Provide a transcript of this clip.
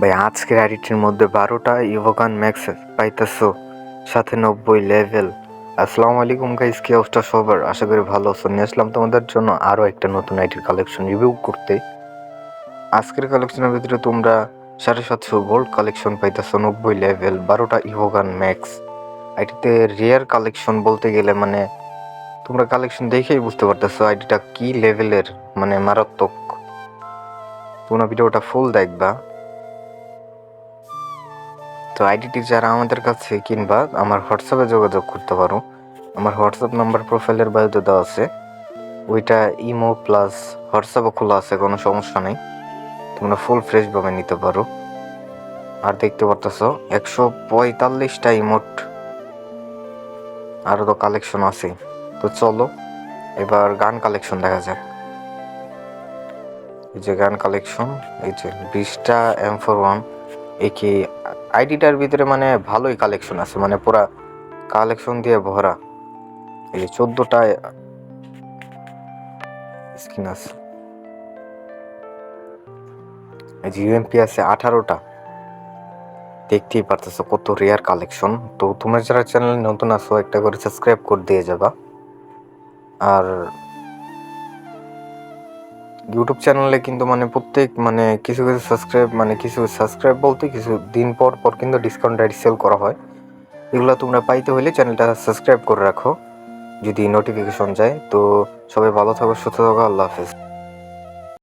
ভাই, আজকের আইডিটির মধ্যে বারোটা ইভোকান ম্যাক্স পাইতেছো, সাথে নব্বই লেভেল আসসালামু আলাইকুম গাইস কি অবস্থা সবার? আশা করি ভালো আছো। নিয়ে আসলাম তোমাদের জন্য আরও একটা নতুন আইডির কালেকশন রিভিউ করতে। আজকের কালেকশনের ভিতরে তোমরা সাড়ে সাতশো গোল্ড কালেকশন পাইতেছো, নব্বই লেভেল বারোটা ইভোগান ম্যাক্স। আইডিতে রেয়ার কালেকশন বলতে গেলে মানে তোমরা কালেকশন দেখেই বুঝতে পারতেছো আইডিটা কি লেভেলের মানে মারাত্মক। তোমরা ভিডিওটা ফুল দেখবা। তো আইডিটি যারা আমাদের কাছে কিনবা, আমার হোয়াটসঅ্যাপে যোগাযোগ করতে পারো। আমার হোয়াটসঅ্যাপ নাম্বার প্রোফাইলের বায়ুতে দেওয়া আছে। ওইটা ইমো প্লাস হোয়াটসঅ্যাপও খোলা আছে, কোনো সমস্যা নেই। তোমরা ফুল ফ্রেশভাবে নিতে পারো। আর দেখতে পারতেছো, একশো পঁয়তাল্লিশটা ইমোট আরও তো কালেকশন আছে। তো চলো, এবার গান কালেকশন দেখা যাক। এই যে গান কালেকশন এই যে বিশটা এম ফোর ওয়ান এই কি আইডিটার ভিতরে মানে ভালোই কালেকশন আছে মানে পুরা কালেকশন দিয়ে ভরা। এই যে চোদ্দটা স্কিন আছে। এই যে ইউএমপি আছে আঠারোটা। দেখতেই পারতেছো কত রেয়ার কালেকশন তো তোমরা যারা চ্যানেলে নতুন আসো একটা করে সাবস্ক্রাইব করে দিয়ে যাবা। আর ইউটিউব চ্যানেলে কিন্তু মানে প্রত্যেক মানে কিছু কিছু সাবস্ক্রাইব মানে কিছু সাবস্ক্রাইব বলতে কিছু দিন পর পর কিন্তু ডিসকাউন্ট রাইড সেল করা হয়। এগুলো তোমরা পাইতে হলে চ্যানেলটা সাবস্ক্রাইব করে রাখো, যদি নোটিফিকেশন যায়। তো সবাই ভালো থাকো, সুস্থ থাকো, আল্লাহ হাফেজ।